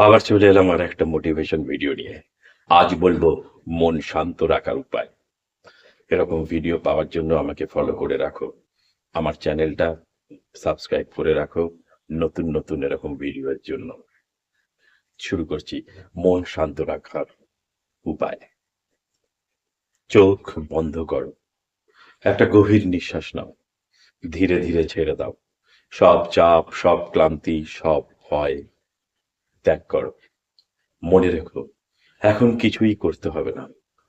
আবার চলে এলাম আর একটা মোটিভেশন ভিডিও নিয়ে। আজ বলব, মন শান্ত রাখার উপায়। এরকম ভিডিও পাওয়ার জন্য আমাকে ফলো করে রাখো। আমার চ্যানেলটা সাবস্ক্রাইব করে রাখো নতুন নতুন এরকম ভিডিওর জন্য। শুরু করছি, মন শান্ত রাখার উপায়। চোখ বন্ধ করো। একটা গভীর নিঃশ্বাস নাও। ধীরে ধীরে ছেড়ে দাও। সব চাপ, সব ক্লান্তি, সব ভয় ত্যাগ করো। মনে রেখো, এখন কিছুই করতে হবে না।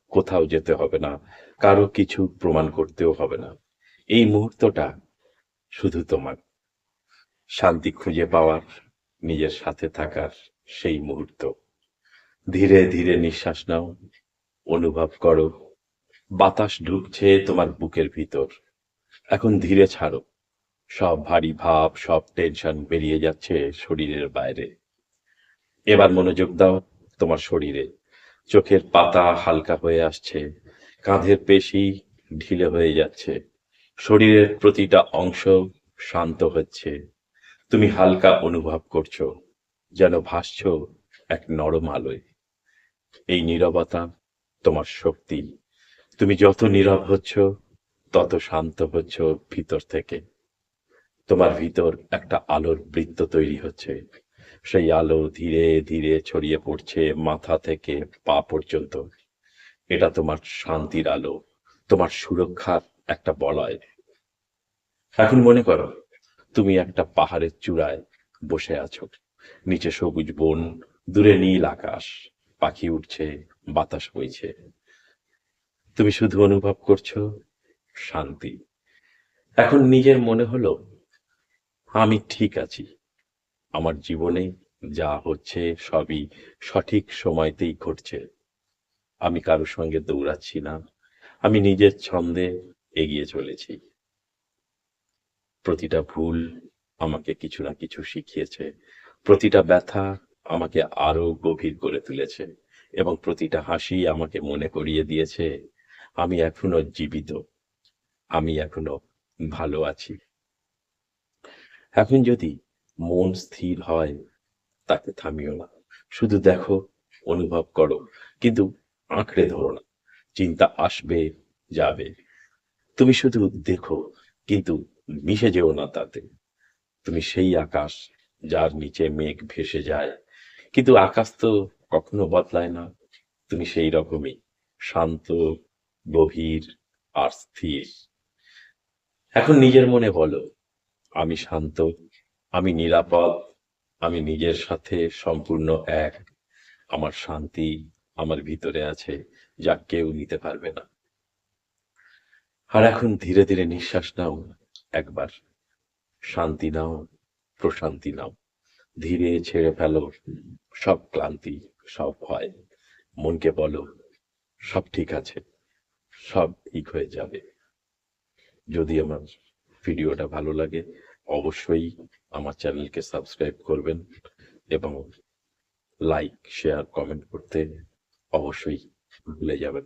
কোথাও যেতে হবে না, কারও কিছু প্রমাণ করতেও হবে না। এই মুহূর্তটা শুধু তোমার। শান্তি খুঁজে পাওয়ার, নিজের সাথে থাকার সেই মুহূর্ত। ধীরে ধীরে নিঃশ্বাস নাও, অনুভব করো। বাতাস ঢুকছে তোমার বুকের ভিতর। এখন ধীরে ছাড়ো। সব ভারী ভাব, সব টেনশন বেরিয়ে যাচ্ছে শরীরের বাইরে। এবার মনোযোগ দাও তোমার শরীরে। চোখের পাতা হালকা হয়ে আসছে, কাঁধের পেশি ঢিলে হয়ে যাচ্ছে। শরীরের প্রতিটা অংশ শান্ত হচ্ছে। তুমি হালকা অনুভব করছ, যেন ভাসছ এক নরম আলোয়। এই নীরবতা তোমার শক্তি। তুমি যত নীরব হচ্ছ, তত শান্ত হচ্ছ ভিতর থেকে। তোমার ভিতর একটা আলোর বৃত্ত তৈরি হচ্ছে। সেই আলো ধীরে ধীরে ছড়িয়ে পড়ছে মাথা থেকে পা পর্যন্ত। এটা তোমার শান্তির আলো, তোমার সুরক্ষার একটা বলয়। এখন মনে করো, তুমি একটা পাহাড়ের চূড়ায় বসে আছো। নিচে সবুজ বন, দূরে নীল আকাশ, পাখি উঠছে বাতাস বইছে। তুমি শুধু অনুভব করছ শান্তি। এখন নিজের মনে হলো, আমি ঠিক আছি। আমার জীবনে যা হচ্ছে সবই সঠিক সময়তেই ঘটছে। আমি কারোর সঙ্গে দৌড়াচ্ছি না। আমি নিজের ছন্দে এগিয়ে চলেছি। প্রতিটা ভুল আমাকে কিছু না কিছু শিখিয়েছে। প্রতিটা ব্যথা আমাকে আরও গভীর করে তুলেছে এবং প্রতিটা হাসি আমাকে মনে করিয়ে দিয়েছে, আমি এখনও জীবিত। আমি এখনও ভালো আছি। এখন যদি মন স্থির হয় তাকে থামিও না। শুধু দেখো, অনুভব করো, কিন্তু আঁকড়ে ধরো না। চিন্তা আসবে, যাবে। তুমি শুধু দেখো, কিন্তু মিশে যেও না তাতে। তুমি সেই আকাশ যার নিচে মেঘ ভেসে যায়, কিন্তু আকাশ তো কখনো বদলায় না। তুমি সেই রকমই, শান্ত, গভীর আর স্থির। এখন নিজের মনে বলো, আমি শান্ত আমি নিরাপদ, আমি নিজের সাথে সম্পূর্ণ এক। আমার শান্তি আমার ভিতরে আছে, যা কেউ নিতে পারবে না। আর এখন ধীরে ধীরে নিঃশ্বাস নাও একবার। শান্তি নাও, প্রশান্তি নাও। ধীরে ছেড়ে ফেলো, সব ক্লান্তি, সব ভয়। মনকে বলো, সব ঠিক আছে, সব ঠিক হয়ে যাবে। যদি আমার ভিডিওটা ভালো লাগে অবশ্যই আমার চ্যানেলকে সাবস্ক্রাইব করবেন এবং লাইক শেয়ার কমেন্ট করতে অবশ্যই ভুলে যাবেন।